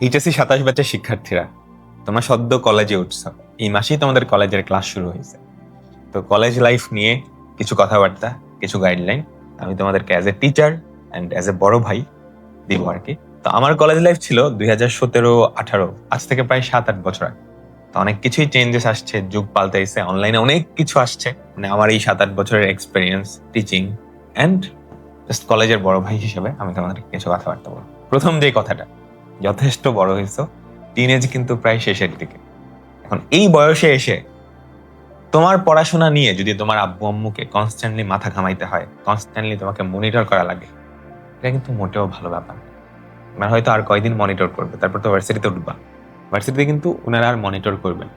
HSC সাতাশ ব্যাচের শিক্ষার্থীরা, তোমরা সদ্য কলেজে উঠছ। এই মাসেই তোমাদের কলেজের ক্লাস শুরু হয়েছে। তো কলেজ লাইফ নিয়ে কিছু কথাবার্তা, কিছু গাইডলাইন আমি তোমাদেরকে as a teacher and as a বড় ভাই দিব আর কি। তো আমার কলেজ লাইফ ছিল দুই হাজার সতেরো, আঠারো। আজ থেকে প্রায় সাত, আট বছর আগে। তো অনেক কিছুই চেঞ্জেস আসছে, যুগ পাল্টাইছে অনলাইনে অনেক কিছু আসছে। মানে আমার এই সাত, আট বছরের এক্সপিরিয়েন্স টিচিং অ্যান্ড জাস্ট কলেজের বড় ভাই হিসেবে আমি তোমাদেরকে কিছু কথাবার্তা বলব। প্রথম যে কথাটা যথেষ্ট বড় হয়েছ। টিনেজ কিন্তু প্রায় শেষের দিকে। এখন এই বয়সে এসে তোমার পড়াশোনা নিয়ে যদি তোমার আব্বু আম্মুকে কনস্ট্যান্টলি মাথা ঘামাইতে হয় কনস্ট্যান্টলি তোমাকে মনিটর করা লাগে, এটা কিন্তু মোটেও ভালো ব্যাপার না। ওনারা হয়তো আর কয়দিন মনিটর করবে, তারপর তো ভার্সিটিতে উঠবা। ভার্সিটিতে কিন্তু ওনারা আর মনিটর করবেন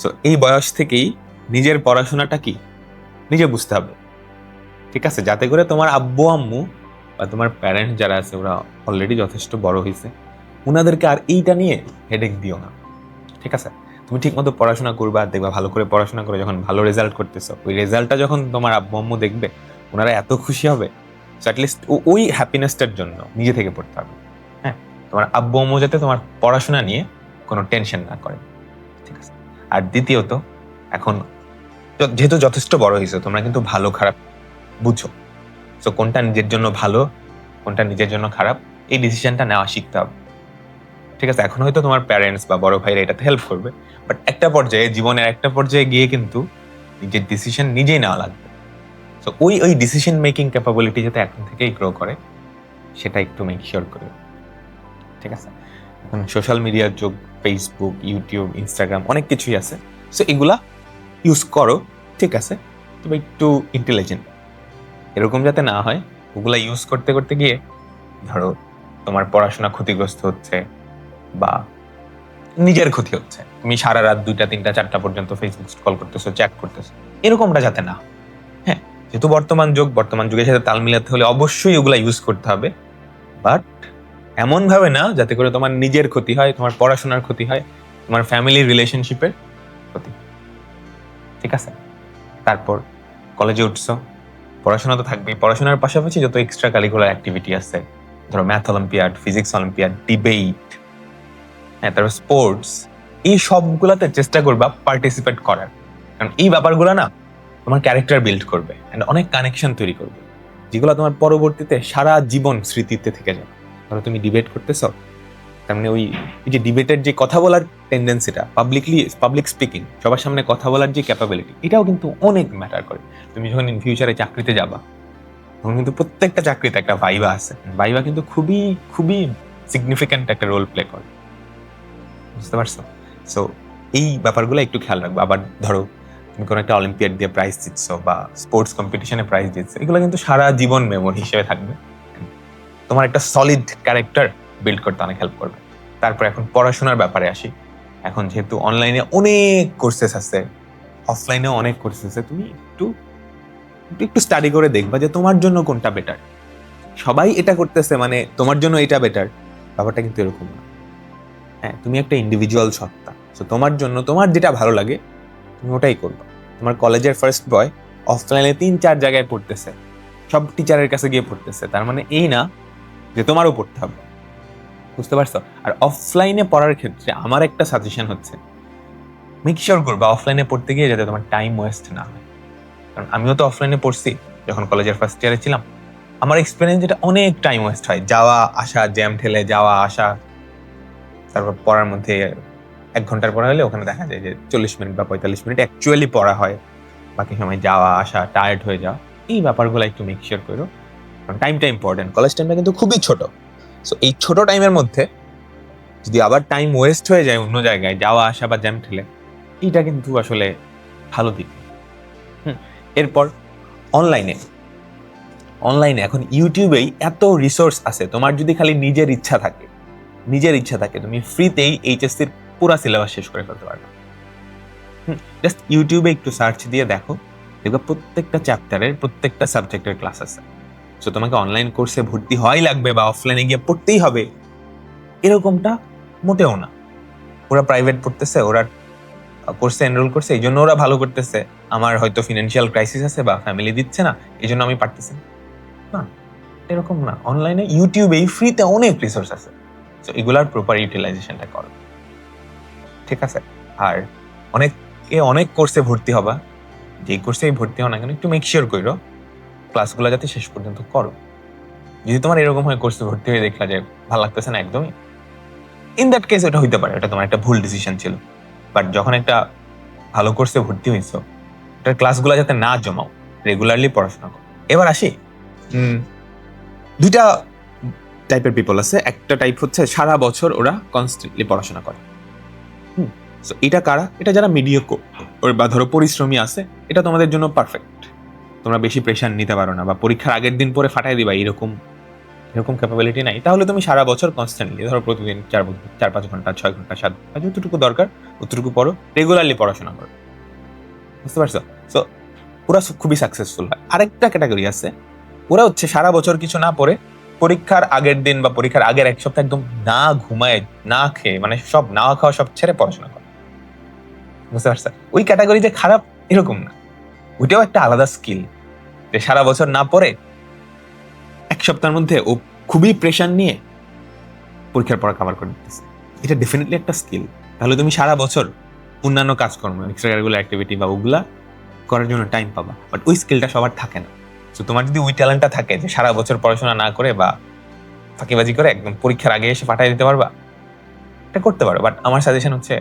সো এই বয়স থেকেই নিজের পড়াশোনাটা কি? নিজে বুঝতে হবে। ঠিক আছে? যাতে করে তোমার আব্বু আম্মু বা তোমার প্যারেন্টস যারা আছে, ওরা অলরেডি যথেষ্ট বড় হয়েছে ওনাদেরকে আর এইটা নিয়ে হেডেক দিও না। ঠিক আছে? তুমি ঠিক মতো পড়াশোনা করবা, দেখবা ভালো করে পড়াশোনা করে যখন ভালো রেজাল্ট করতেছো, ওই রেজাল্টটা যখন তোমার আব্বু দেখবে ওনারা এত খুশি হবে অ্যাটলিস্ট ওই হ্যাপিনেসটার জন্য নিজে থেকে পড়তে হবে। হ্যাঁ? তোমার আব্বু আম্মু যাতে তোমার পড়াশোনা নিয়ে কোনো টেনশন না করে। ঠিক আছে? আর দ্বিতীয়ত, এখন যেহেতু যথেষ্ট বড় হয়েছে, তোমরা কিন্তু ভালো, খারাপ বুঝো সো কোনটা নিজের জন্য ভালো, কোনটা নিজের জন্য খারাপ, এই ডিসিশনটা নেওয়া শিখতে হবে। ঠিক আছে, এখন হয়তো তোমার প্যারেন্টস বা বড় ভাইরা এটাতে হেল্প করবে বাট একটা পর্যায়ে, জীবনের একটা পর্যায়ে গিয়ে কিন্তু নিজের ডিসিশন নিজেই নেওয়া লাগবে। সো ওই ওই ডিসিশন মেকিং ক্যাপাবিলিটি যাতে এখন থেকেই গ্রো করে, সেটা একটু মেক শিওর করবে ঠিক আছে? এখন সোশ্যাল মিডিয়ার যুগ ফেসবুক ইউটিউব ইনস্টাগ্রাম অনেক কিছুই আছে। সো এগুলা ইউজ করো, ঠিক আছে? তবে একটু ইন্টেলিজেন্ট এরকম যাতে না হয়, ওগুলা ইউজ করতে করতে গিয়ে ধরো তোমার পড়াশোনা ক্ষতিগ্রস্ত হচ্ছে বা নিজের ক্ষতি হচ্ছে। তুমি সারা রাত দুইটা, তিনটা, চারটা পর্যন্ত ফেসবুক কল করতেছো চ্যাট করতেছো। এরকমটা যাতে না। হ্যাঁ যেহেতু বর্তমান যুগ, বর্তমান যুগের সাথে তাল মিলাতে হলে অবশ্যই ওগুলা ইউজ করতে হবে। বাট এমন ভাবে না, যাতে করে তোমার নিজের ক্ষতি হয়, তোমার পড়াশোনার ক্ষতি হয়, তোমার ফ্যামিলির রিলেশনশিপের ক্ষতি। ঠিক আছে? তারপর কলেজে উঠছো। পড়াশোনা তো থাকবেই। পড়াশোনার পাশাপাশি যত এক্সট্রা কারিকুলার অ্যাক্টিভিটি আছে, ধরো math olympiad physics olympiad debate হ্যাঁ তারপর স্পোর্টস এই সবগুলাতে চেষ্টা করবা পার্টিসিপেট করার। কারণ এই ব্যাপারগুলো না তোমার ক্যারেক্টার বিল্ড করবে অ্যান্ড অনেক কানেকশন তৈরি করবে। যেগুলো তোমার পরবর্তীতে সারা জীবন স্মৃতিতে থেকে যাবে। ধরো তুমি ডিবেট করতেছ, তার মানে ওই যে ডিবেটের যে কথা বলার টেন্ডেন্সিটা পাবলিকলি পাবলিক স্পিকিং সবার সামনে কথা বলার যে ক্যাপাবিলিটি এটাও কিন্তু অনেক ম্যাটার করে। তুমি যখন ইন ফিউচারে চাকরিতে যাবা, তখন কিন্তু প্রত্যেকটা চাকরিতে একটা ভাইবা আছে ভাইবা কিন্তু খুবই খুবই সিগনিফিক্যান্ট একটা রোল প্লে করে। বুঝতে পারছ? সো এই ব্যাপারগুলো একটু খেয়াল রাখবে। আবার ধরো, তুমি কোনো একটা অলিম্পিয়াড দিয়ে প্রাইজ দিচ্ছ বা স্পোর্টস কম্পিটিশনে প্রাইজ দিচ্ছ এগুলো কিন্তু সারা জীবন মেমোরি হিসেবে থাকবে। তোমার একটা সলিড ক্যারেক্টার বিল্ড করতে অনেক হেল্প করবে। তারপর এখন পড়াশোনার ব্যাপারে আসি। এখন যেহেতু অনলাইনে অনেক কোর্সেস আছে অফলাইনেও অনেক কোর্সেস আছে, তুমি একটু একটু স্টাডি করে দেখবা যে তোমার জন্য কোনটা বেটার সবাই এটা করতেছে মানে তোমার জন্য এটা বেটার ব্যাপারটা কিন্তু এরকম না। হ্যাঁ তুমি একটা ইন্ডিভিজুয়াল সত্তা। তো তোমার জন্য তোমার যেটা ভালো লাগে, তুমি ওটাই করবে। তোমার কলেজের ফার্স্ট বয় অফলাইনে তিন চার জায়গায় পড়তেছে। সব টিচারের কাছে গিয়ে পড়তেছে। তার মানে এই না যে তোমারও পড়তে হবে। বুঝতে পারছ? আর অফলাইনে পড়ার ক্ষেত্রে আমার একটা সাজেশন হচ্ছে মেক শিওর করবা অফলাইনে পড়তে গিয়ে যাতে তোমার টাইম ওয়েস্ট না হয়। কারণ আমিও তো অফলাইনে পড়ছি, যখন কলেজের ফার্স্ট ইয়ারে ছিলাম। আমার এক্সপিরিয়েন্স যেটা অনেক টাইম ওয়েস্ট হয়। যাওয়া, আসা জ্যাম ঠেলে যাওয়া, আসা তারপর পড়ার মধ্যে এক ঘণ্টার পড়া হলে ওখানে দেখা যায় যে চল্লিশ মিনিট বা পঁয়তাল্লিশ মিনিট অ্যাকচুয়ালি পড়া হয়। বাকি সময় যাওয়া, আসা টায়ার্ড হয়ে যাওয়া, এই ব্যাপারগুলো একটু মেক শিওর করো। কারণ টাইমটা ইম্পর্টেন্ট কলেজ টাইমটা কিন্তু খুবই ছোট। সো এই ছোট টাইমের মধ্যে যদি আবার টাইম ওয়েস্ট হয়ে যায় অন্য জায়গায়, যাওয়া, আসা বা জ্যাম ঠেলে এইটা কিন্তু আসলে ভালো দিক। হুম, এরপর অনলাইনে অনলাইনে এখন ইউটিউবেই এত রিসোর্স আছে। তোমার যদি খালি নিজের ইচ্ছা থাকে নিজের ইচ্ছা থাকে তুমি ফ্রিতেই এইচএসসির পুরো সিলেবাস শেষ করে ফেলতে পারবে। জাস্ট ইউটিউবে একটু সার্চ দিয়ে দেখো, দেখবে প্রত্যেকটা চ্যাপ্টারের প্রত্যেকটা সাবজেক্টের ক্লাস আছে। সো তোমাকে অনলাইন কোর্সে ভর্তি হওয়াই লাগবে বা অফলাইনে গিয়ে পড়তেই হবে। এরকমটা মোটেও না। ওরা প্রাইভেট পড়তেছে, ওরা কোর্সে এনরোল করছে, এই জন্য ওরা ভালো করতেছে। আমার হয়তো ফিনান্সিয়াল ক্রাইসিস আছে বা ফ্যামিলি দিচ্ছে না, এই জন্য আমি পারতেছি না। এরকম না। অনলাইনে ইউটিউবেই ফ্রিতে অনেক রিসোর্স আছে। তো এগুলার প্রপার ইউটিলাইজেশনটা করো। ঠিক আছে? আর অনেকে অনেক কোর্সে ভর্তি হবা। যে কোর্সে ভর্তি হও না কেন একটু মেক শিওর করো ক্লাসগুলো যাতে শেষ পর্যন্ত করো। যদি তোমার এরকম হয় কোর্সে ভর্তি হয়ে দেখলা যে ভালো লাগতেছে না একদমই ইন দ্যাট কেস ওটা হইতে পারে ওটা তোমার একটা ভুল ডিসিশন ছিল। বাট যখন একটা ভালো কোর্সে ভর্তি হয়েছো এটার ক্লাসগুলো যাতে না জমাও রেগুলারলি পড়াশোনা করো। এবার আসি। দুইটা টাইপের পিপল আছে। একটা টাইপ হচ্ছে সারা বছর ওরা কনস্ট্যান্টলি পড়াশোনা করে। সো এটা কারা? এটা যারা মিডিয়া বা ধরো পরিশ্রমী আছে, এটা তোমাদের জন্য পারফেক্ট তোমরা বেশি প্রেশার নিতে পারো না বা পরীক্ষার আগের দিন পরে ফাটাই দিবা, এরকম এরকম ক্যাপাবিলিটি নাই। তাহলে তুমি সারা বছর কনস্ট্যান্টলি ধরো প্রতিদিন চার চার পাঁচ ঘণ্টা, ছয় ঘণ্টা, সাত ঘণ্টা, যতটুকু দরকার অতটুকু পড়ো রেগুলারলি পড়াশোনা করো। বুঝতে পারছ? সো ওরা খুবই সাকসেসফুল হয়। আরেকটা ক্যাটাগরি আছে, ওরা হচ্ছে সারা বছর কিছু না পড়ে পরীক্ষার আগের দিন বা পরীক্ষার আগের এক সপ্তাহ একদম না ঘুমায়, না খেয়ে মানে সব না খাওয়া সব ছেড়ে পড়াশোনা করে। বুঝতে পারছ ওই ক্যাটাগরি যে খারাপ এরকম না। ওইটাও একটা আলাদা স্কিল যে সারা বছর না পড়ে, এক সপ্তাহের মধ্যে ও খুবই প্রেশার নিয়ে পরীক্ষার পড়া কাভার করে দিতেছে এটা ডেফিনেটলি একটা স্কিল তাহলে তুমি সারা বছর অন্যান্য কাজকর্ম এক্সট্রা অ্যাক্টিভিটি বা ওগুলা করার জন্য টাইম পাবা। বাট ওই স্কিলটা সবার থাকে না। তো তোমার যদি ওই ট্যালেন্টটা থাকে যে সারা বছর পড়াশোনা না করে বা ফাঁকিবাজি করে একদম পরীক্ষার আগে এসে পাঠিয়ে দিতে পারবা, এটা করতে পারো। বাট আমার সাজেশন হচ্ছে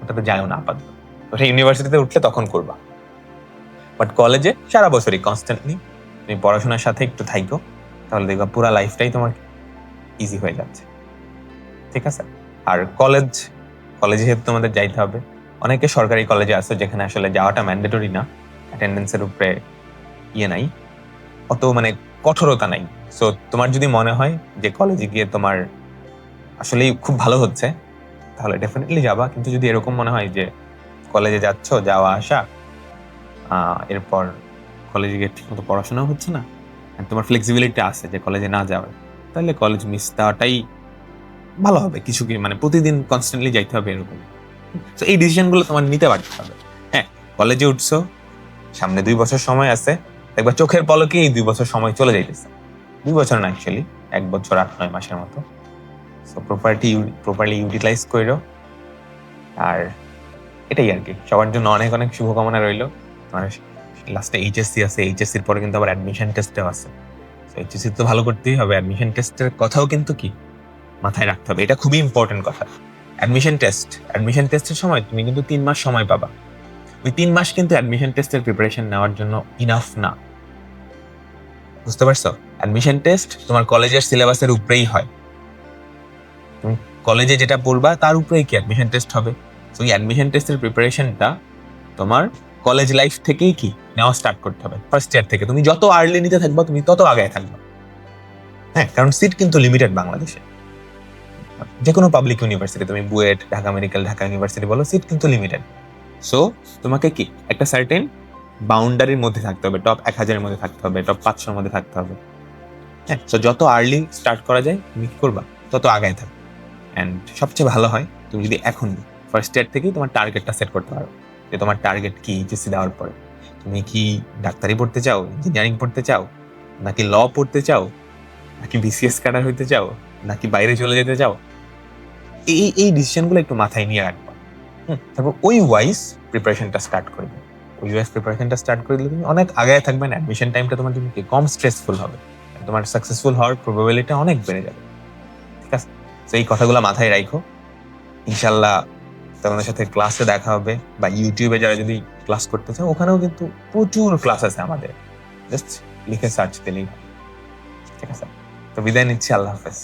ওটাতে যাও না আপাতত। ওটা ইউনিভার্সিটিতে উঠলে তখন করবা। বাট কলেজে সারা বছরই কনস্ট্যান্টলি তুমি পড়াশোনার সাথে একটু থাইকো, তাহলে দেখবা পুরো লাইফটাই তোমার ইজি হয়ে যাচ্ছে। ঠিক আছে? আর কলেজ কলেজে যেহেতু তোমাদের যাইতে হবে, অনেকে সরকারি কলেজে আছে যেখানে আসলে যাওয়াটা ম্যান্ডেটরি না অ্যাটেন্ডেন্সের উপরে ইয়ে নাই। অত মানে কঠোরতা নাই। সো তোমার যদি মনে হয় যে কলেজে গিয়ে তোমার আসলেই খুব ভালো হচ্ছে, তাহলে ডেফিনেটলি যাবা। কিন্তু যদি এরকম মনে হয় যে কলেজে যাচ্ছ, যাওয়া, আসা এরপর কলেজে গিয়ে ঠিকমতো পড়াশোনাও হচ্ছে না তোমার ফ্লেক্সিবিলিটি আছে যে কলেজে না যাওয়ার, তাহলে কলেজ মিস দেওয়াটাই ভালো হবে। কিছু কি মানে প্রতিদিন কনস্ট্যান্টলি যাইতে হবে এরকম। তো এই ডিসিশনগুলো তোমার নিতে পারতে হবে। হ্যাঁ কলেজে উঠছো, সামনে দুই বছর সময় আছে দেখবা চোখের পলকে এই দুই বছর সময় চলে যাইতেছে। দুই বছর না অ্যাকচুয়ালি এক বছর আট, নয় মাসের মতো। সো প্রপার্টি প্রপারলি ইউটিলাইজ করো আর এটাই আর কি। সবার জন্য অনেক অনেক শুভকামনা রইল। মানে লাস্টে এইচএসসি আছে এইচএসসির পরে কিন্তু আবার অ্যাডমিশন টেস্টও আছে। সো এইচএসসি তো ভালো করতেই হবে। অ্যাডমিশন টেস্টের কথাও কিন্তু কি? মাথায় রাখতে হবে। এটা খুবই ইম্পর্টেন্ট কথা। অ্যাডমিশন টেস্ট অ্যাডমিশন টেস্টের সময় তুমি কিন্তু তিন মাস সময় পাবা। ওই তিন মাস কিন্তু অ্যাডমিশন টেস্টের প্রিপারেশন নেওয়ার জন্য ইনাফ না। বুঝতে পারছ? অ্যাডমিশন টেস্ট তোমার কলেজের সিলেবাসের উপরেই হয়। তুমি কলেজে যেটা পড়বা, তার উপরেই কি অ্যাডমিশন টেস্ট হবে? তো এই অ্যাডমিশন টেস্টের প্রিপারেশনটা তোমার কলেজ লাইফ থেকেই কি? নেওয়া স্টার্ট করতে হবে। ফার্স্ট ইয়ার থেকে। তুমি যত আর্লি নিতে থাকবা, তুমি তত আগে থাকবা। হ্যাঁ কারণ সিট কিন্তু লিমিটেড বাংলাদেশে। যে কোনো পাবলিক ইউনিভার্সিটি তুমি বুয়েট, ঢাকা মেডিকেল ঢাকা ইউনিভার্সিটি বলো সিট কিন্তু লিমিটেড সো তোমাকে কি? একটা সার্টেন বাউন্ডারির মধ্যে থাকতে হবে টপ এক হাজারের মধ্যে থাকতে হবে টপ পাঁচশোর মধ্যে থাকতে হবে। হ্যাঁ সো যত আর্লি স্টার্ট করা যায়, তুমি কি করবা? তত আগায় থাকবে অ্যান্ড সবচেয়ে ভালো হয়, তুমি যদি এখন ফার্স্ট ইয়ার থেকেই তোমার টার্গেটটা সেট করতে পারো, যে তোমার টার্গেট কি এইচএসসি দেওয়ার পরে। তুমি কি ডাক্তারি পড়তে চাও ইঞ্জিনিয়ারিং পড়তে চাও, নাকি ল পড়তে চাও, নাকি বিসিএস ক্যাডার হইতে চাও, নাকি বাইরে চলে যেতে চাও? এই এই ডিসিশনগুলো একটু মাথায় নিয়ে রাখবা। তারপর ওই ওয়াইজ প্রিপারেশনটা স্টার্ট করবে ওই ওয়াইজ প্রিপারেশনটা স্টার্ট করে দিলে তুমি অনেক আগে থাকবে না অ্যাডমিশন টাইমটা তোমার জন্য কম স্ট্রেসফুল হবে। তোমার সাকসেসফুল হওয়ার প্রবাবিলিটি অনেক বেড়ে যাবে। ঠিক আছে? তো এই কথাগুলো মাথায় রাখো ইনশাল্লাহ তোমাদের সাথে ক্লাসে দেখা হবে বা ইউটিউবে যারা যদি ক্লাস করতে চাও, ওখানেও কিন্তু প্রচুর ক্লাস আছে আমাদের। জাস্ট লিখে সার্চ দিলেই ঠিক আছে? তো বিদায় নিচ্ছি, আল্লাহ হাফেজ।